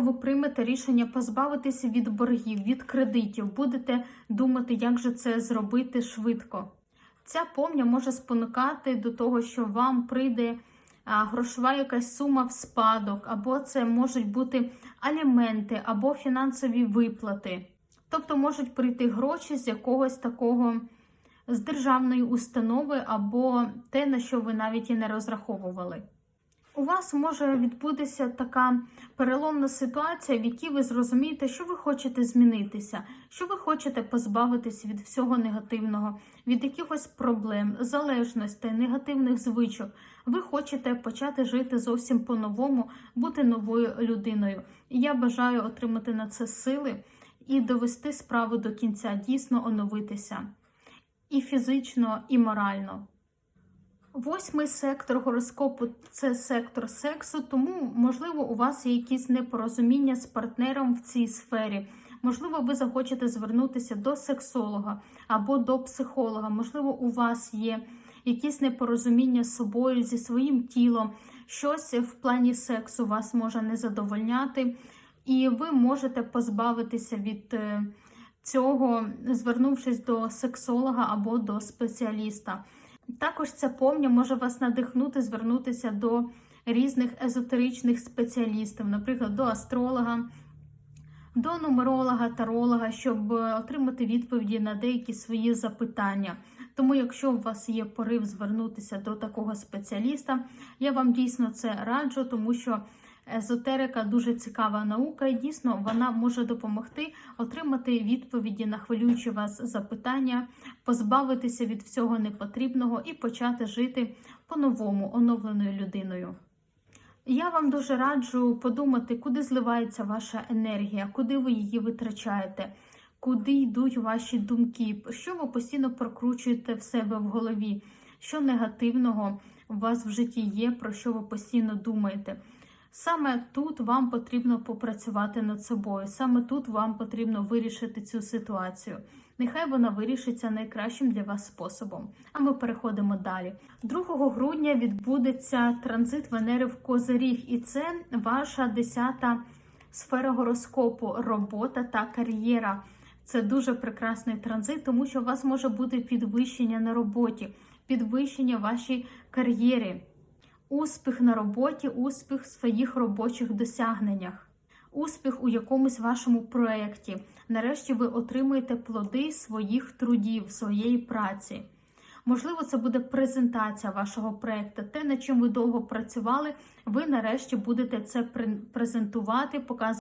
Ви приймете рішення позбавитися від боргів, від кредитів, будете думати, як же це зробити швидко. Ця помня може спонукати до того, що вам прийде грошова якась сума в спадок, або це можуть бути аліменти, або фінансові виплати. Тобто можуть прийти гроші з якогось такого з державної установи, або те, на що ви навіть і не розраховували. У вас може відбутися така переломна ситуація, в якій ви зрозумієте, що ви хочете змінитися, що ви хочете позбавитись від всього негативного, від якихось проблем, залежностей, негативних звичок. Ви хочете почати жити зовсім по-новому, бути новою людиною. І я бажаю отримати на це сили і довести справу до кінця, дійсно оновитися і фізично, і морально. Восьмий сектор гороскопу це сектор сексу, тому, можливо, у вас є якісь непорозуміння з партнером в цій сфері. Можливо, ви захочете звернутися до сексолога або до психолога. Можливо, у вас є якісь непорозуміння з собою, зі своїм тілом, щось в плані сексу вас може не задовольняти, і ви можете позбавитися від е, цього, звернувшись до сексолога або до спеціаліста. Також ця повня може вас надихнути звернутися до різних езотеричних спеціалістів, наприклад, до астролога, до нумеролога, таролога, щоб отримати відповіді на деякі свої запитання. Тому, якщо у вас є порив звернутися до такого спеціаліста, я вам дійсно це раджу, тому що езотерика дуже цікава наука, і дійсно вона може допомогти отримати відповіді на хвилюючі вас запитання, позбавитися від всього непотрібного і почати жити по-новому, оновленою людиною. Я вам дуже раджу подумати, куди зливається ваша енергія, куди ви її витрачаєте, куди йдуть ваші думки, що ви постійно прокручуєте в себе в голові, що негативного у вас в житті є, про що ви постійно думаєте. Саме тут вам потрібно попрацювати над собою, саме тут вам потрібно вирішити цю ситуацію. Нехай вона вирішиться найкращим для вас способом. А ми переходимо далі. 2 грудня відбудеться транзит Венери в Козиріг, і це ваша десята сфера гороскопу, робота та кар'єра. Це дуже прекрасний транзит, тому що у вас може бути підвищення на роботі, підвищення вашій кар'єрі успіх на роботі, успіх в своїх робочих досягненнях, успіх у якомусь вашому проєкті. Нарешті ви отримуєте плоди своїх трудів, своєї праці. Можливо, це буде презентація вашого проєкту, те, над чим ви довго працювали, ви нарешті будете це презентувати, показувати.